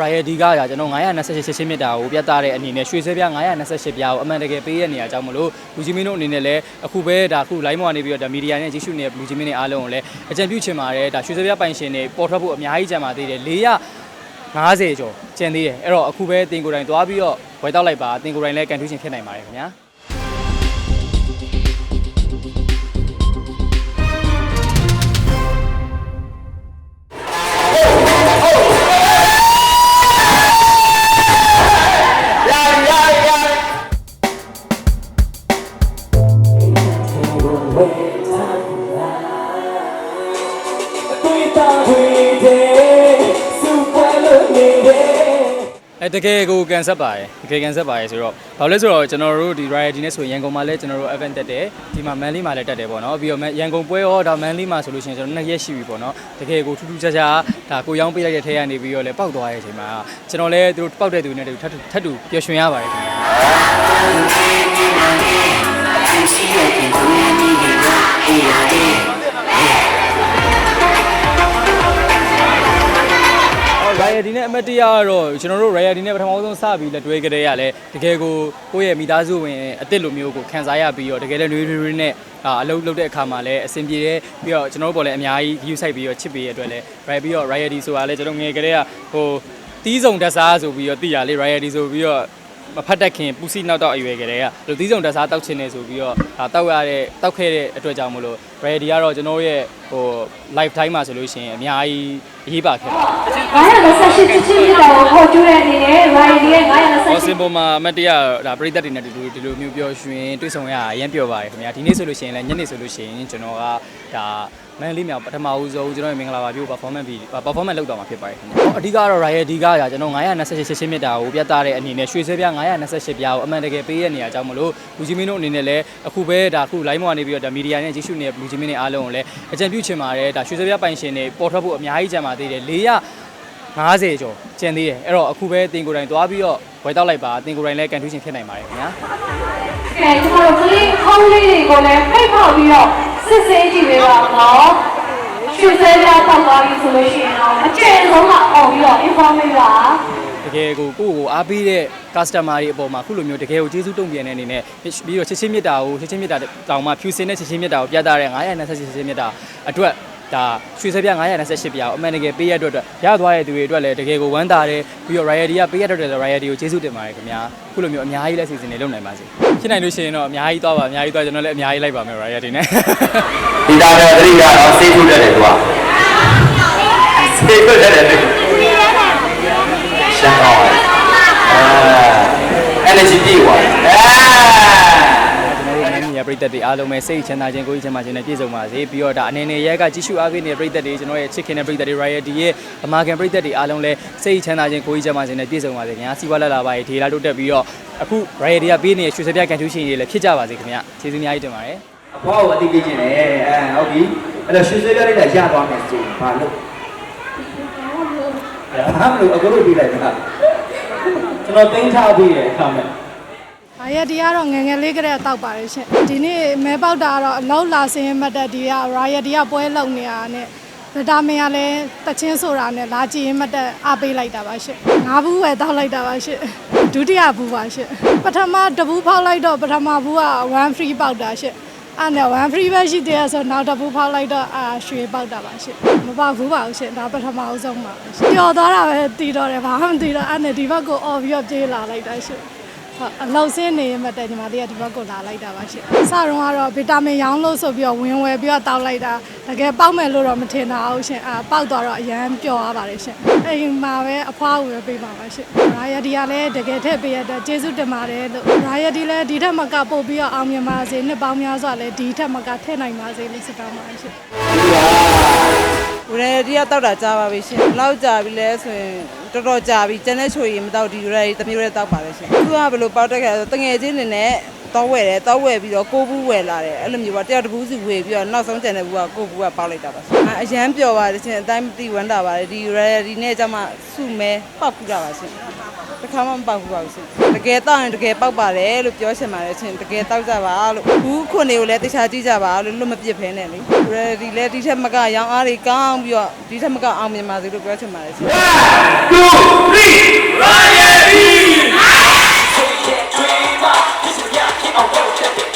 Variety ကကျွန်တော်928ရှင်းမြစ်တာကိုပြသတဲ့အနေနဲ့ရွှေစဲပြ928ပြားကိုအမှန်တကယ်ပေးရနေရအကြောင်းမလို့လူကြီးမင်းတို့အနေနဲ့လည်းအခုပဲဒါအခု line ပေါ်ကနေပြီးတော့ဒါမီဒီယာနဲ့ကြီးစုနေတဲ့လူကြီးမင်းတွေအားလုံးကိုလည်းအကြံပြုချင်ပါတယ်ဒါရွှေစဲပြပိုင်ရှင်တွေပေါ်ထွက်ဖို့အများကြီးကြံပါသေးတယ်450ကျော်ကျန်သေးတယ်အဲ့တော့အခုပဲတင်ကိုယ်တိုင်သွားပြီးတော့ဝယ်တောက်လိုက်ပါတင်ကိုယ်တိုင်လည်းကန်ထူးရှင်ဖြစ်နိုင်ပါတယ်ခင်ဗျာ အဲတကယ်ကိုကန်ဆက်ပါတယ်တကယ်ကန်ဆက်ပါတယ်ဆိုတော့ဘာလို့လဲဆိုတော့ကျွန်တော်တို့ဒီ Riot နဲ့ဆိုရင်ရန်ကုန်မှာလည်းကျွန်တော်တို့ event တက်တယ်ဒီမှာ Manly မှာလည်းတက်တယ်ပေါ့နော်ပြီးတော့ရန်ကုန်ပွဲရောဒါ Manly မှာဆိုလို့ရှိရင်ကျွန်တော်နှစ်ရက်ရှိပြီပေါ့နော်တကယ်ကိုထူးထူးခြားခြားဒါကိုရောင်းပေးလိုက်တဲ့ထဲကနေပြီးတော့လည်းပောက်သွားတဲ့အချိန်မှာကျွန်တော်လည်းသူတို့ပောက်တဲ့သူနဲ့တူထပ်တူထပ်တူပျော်ရွှင်ရပါတယ်ခင်ဗျာ Riot နဲ့အမတ်တရားကတော့ကျွန်တော်တို့ Riot နဲ့ပထမဆုံးစပြီးလက်တွဲကြတဲ့ရလဲတကယ်ကိုကိုယ့်ရဲ့မိသားစုဝင်အစ်စ်လိုမျိုးကိုခံစားရပြီးတော့တကယ်လည်းနှွေးနှွေးနဲ့အာအလုပ်လုပ်တဲ့အခါမှာလည်းအဆင်ပြေတယ်ပြီးတော့ကျွန်တော်တို့ပေါ်လည်းအများကြီး view site ပြီးတော့ချစ်ပေးရတဲ့အတွက်လည်း Riot ပြီးတော့ Riot ဆိုတာလည်းကျွန်တော်ငယ်ကလေးကဟိုတီးစုံတက်စားဆိုပြီးတော့တည်ရလေ Riot ဆိုပြီးတော့မဖတ်တတ်ခင်ပူစီနောက်တော့အရွယ်ကလေးကလူသီးစုံတက်စားတောက်ချင်နေဆိုပြီးတော့ဒါတောက်ရတဲ့တောက်ခဲ့တဲ့အတွက်ကြောင့်မလို့ Riot ကတော့ကျွန်တော်ရဲ့ဟို live time မှာဆိုလို့ရှိရင်အများကြီးအရေးပါခဲ့ပါတယ်928ချစ်ချစ်မြတ်တာကိုခေါ်ကျူးတဲ့အနေနဲ့ Ryan ရဲ့ဟော928စင်ပေါ်မှာအမတ်တရဒါပရိသတ်တွေနဲ့ဒီလိုဒီလိုမျိုးပြောရွှင်တွေ့ဆုံရအရင်ပြောပါတယ်ခင်ဗျာဒီနေ့ဆိုလို့ရှိရင်လည်းညနေဆိုလို့ရှိရင်ကျွန်တော်ကဒါမန်လေးမြောက်ပထမဦးဆုံးကျွန်တော်ရဲ့မင်္ဂလာပါပြု performance ပြီး performance လုပ်တော့မှာဖြစ်ပါတယ်ခင်ဗျာဟောအဓိကတော့ Riot ဒီကရာကျွန်တော်928ရှင်းမြစ်တာကိုပြသတဲ့အနေနဲ့ရွှေစဲပြ928ပြားကိုအမှန်တကယ်ပေးရနေရအကြောင်းမလို့လူကြီးမင်းတို့အနေနဲ့လည်းအခုပဲဒါအခု line ပေါ်ကနေပြီးတော့ဒါမီဒီယာနဲ့ကြီးစုနေတဲ့လူကြီးမင်းတွေအားလုံးကိုလည်းအကြံပြုချင်ပါတယ်ဒါရွှေစဲပြပိုင်ရှင်တွေပေါ်ထွက်ဖို့အများကြီးကြံပါသေးတယ်400 50ကျော်ကျန်သေးတယ်အဲ့တော့အခုပဲတင်ကိုယ်တိုင်သွားပြီးတော့ဝယ်တောက်လိုက်ပါတင်ကိုယ်တိုင်လည်းကန်ထူးရှင်ဖြစ်နိုင်ပါတယ်ခင်ဗျာကဲကျွန်တော်တို့ကလေးခေါင်းလေးတွေကိုလည်းဖိတ်ဖောက်ပြီးတော့စစ်ဆေးကြည့်ပေးပါတော့ရွှေစဲပြားတောက်သွားပြီဆိုလို့ရှိရင်တော့အကျဉ်းဆုံးကអော်ပြီးတော့ inform ပေးပါ တကယ်ကိုကိုယ့်ကိုအားပေးတဲ့ customer တွေအပေါ်မှာခုလိုမျိုးတကယ်ကိုကျေးဇူးတုံ့ပြန်တဲ့အနေနဲ့ပြီးတော့ချစ်ချင်းမြတ်တာကိုချစ်ချင်းမြတ်တာတောင်မှဖြူစင်တဲ့ချစ်ချင်းမြတ်တာကိုပြသတဲ့928ချစ်ချင်းမြတ်တာအတွက်ဒါရွှေစက်ပြ928ပြားကိုအမှန်တကယ်ပေးရတဲ့အတွက်ရသွားတဲ့သူတွေအတွက်လည်းတကယ်ကိုဝမ်းသာတယ်ပြီးတော့ Riot ကပေးရတဲ့အတွက် Riot ကိုကျေးဇူးတင်ပါတယ်ခင်ဗျာခုလိုမျိုးအများကြီးလက်စီစဉ်နေလုပ်နိုင်ပါစေဖြစ်နိုင်လို့ရှိရင်တော့အများကြီးသွားပါအများကြီးသွားကျွန်တော်လည်းအများကြီးလိုက်ပါမယ် Riot တွေနဲ့ဒီတာတဲ့သတိကတော့စေးထုတ်တတ်တယ်သူကစေးထုတ်တတ်တယ် ရှမ်းကောင်းအဲ energy ပြည့်သွားအဲကျွန်တော်တို့နိုင်ငံပြည်ပရိသတ်တွေအားလုံးပဲစိတ်ချမ်းသာခြင်းကိုယ်ကြီးချမ်းသာခြင်းနဲ့ပြည့်စုံပါစေပြီးတော့ဒါအနေနဲ့ရက်ကကြီးစုအားပေးနေတဲ့ပရိသတ်တွေကျွန်တော်ရဲ့ချစ်ခင်တဲ့ပရိသတ်တွေ Riot ရဲ့အမာခံပရိသတ်တွေအားလုံးလည်းစိတ်ချမ်းသာခြင်းကိုယ်ကြီးချမ်းသာခြင်းနဲ့ပြည့်စုံပါစေခင်ဗျာစီးပွားလက်လာပါရေးဒေလာတိုးတက်ပြီးတော့အခု Riot ကပေးနေတဲ့ရွှေစပြကန်ထူးရှင်တွေလည်းဖြစ်ကြပါစေခင်ဗျာကျေးဇူးအများကြီးတင်ပါတယ်အဖွားကိုအတိပေးခြင်းလေအဲဟုတ်ပြီအဲ့တော့ရွှေစဲပြလေးကရသွားမယ်ဆိုရင်ဘာလို့ ဘာမလို့အကူလို့ပြီးလိုက်တာကျွန်တော်တင်းထားပြီးရအခါမဲ့။အားရဒီကတော့ငယ်ငယ်လေးကတည်းကတောက်ပါတယ်ရှင်။ဒီနေ့မဲပေါက်တာကတော့အလောက်လာစင်းမှတ်တဲ့ဒီက riot ဒီကပွဲလုံနေတာနဲ့ဗတာမင်ကလည်းတချင်းဆိုတာနဲ့လာကြည့်ရင်မှတ်တဲ့အားပေးလိုက်တာပါရှင်။ငါးဘူးပဲတောက်လိုက်တာပါရှင်။ဒုတိယဘူးပါရှင်။ပထမတဘူးဖောက်လိုက်တော့ပထမဘူးက1 free ပေါက်တာရှင်။ အဲ့နဲ့1 free ပဲရှိသေးရဆိုနောက်တစ်ဘူးဖောက်လိုက်တော့အာရွှေပေါက်တာပါရှင်။မပေါက်ဘူးပါဘူးရှင်။ဒါပထမအဆုံးပါပဲရှင်။ပျော်သွားတာပဲတီးတော့တယ်ဘာမှမတီးတော့အဲ့နဲ့ဒီဘက်ကိုអော်ပြီးတော့ပြေးလာလိုက်တာရှင်။ ဟုတ်အလောက်စင်းနေမှတဲ့ညီမလေးကဒီဘက်ကိုလာလိုက်တာပါရှင်။စတော့ကတော့ဗီတာမင်ရောင်းလို့ဆိုပြီးတော့ဝင်ဝယ်ပြီးတော့တောက်လိုက်တာတကယ်ပေါက်မယ်လို့တော့မထင်တာအောင်ရှင်။အာပေါက်သွားတော့အရန်ပျော်သွားပါတယ်ရှင်။အိမ်မှာပဲအဖွားကိုပဲပေးပါပါရှင်။ရာယဒီကလည်းတကယ်ထည့်ပေးရတဲ့ကျေးဇူးတင်ပါတယ်လို့ရာယဒီလည်းဒီထက်မကပို့ပြီးတော့အောင်မြင်ပါစေနှစ်ပေါင်းများစွာလည်းဒီထက်မကထည့်နိုင်ပါစေလို့ဆုတောင်းပါတယ်ရှင်။ဝရဒီကတောက်တာကြားပါပြီရှင်ဘယ်လောက်ကြာပြီလဲဆိုရင် တော်တော်ကြာပြီကျန်တဲ့ချိုရင်မတောက်ဒီရယ်တမျိုးရဲတောက်ပါလေရှင်သူကဘယ်လိုပေါက်တက်ခဲ့လဲဆိုတငယ်ချင်းနေနဲ့ တောဝဲတယ်တောဝဲပြီးတော့ကိုဘူးဝဲလာတယ်အဲ့လိုမျိုးပါတယောက်တစ်ဘူးစီဝေပြီးတော့နောက်ဆုံးကျန်တဲ့ဘူးကကိုဘူးကပေါက်လိုက်တာပါရှင်အရန်ပျော်ပါတယ်ရှင်အတိုင်းမသိဝမ်းတာပါတယ်ဒီရယ်ဒီနဲ့ကျမှစုမဲပေါက်ကူတာပါရှင်တစ်ခါမှမပေါက်ဘူးပါဘူးရှင်တကယ်တောက်ရင်တကယ်ပေါက်ပါတယ်လို့ပြောချင်ပါတယ်ရှင်တကယ်တောက်ကြပါလို့ဘူးခွန်တွေကိုလည်းတခြားကြည့်ကြပါလို့လွတ်မပြစ်ဖဲနဲ့လေဒီလေဒီထက်မကရောင်းအားတွေကောင်းပြီးတော့ဒီထက်မကအောင်မြင်ပါစေလို့ပြောချင်ပါတယ်ရှင် two three I want you.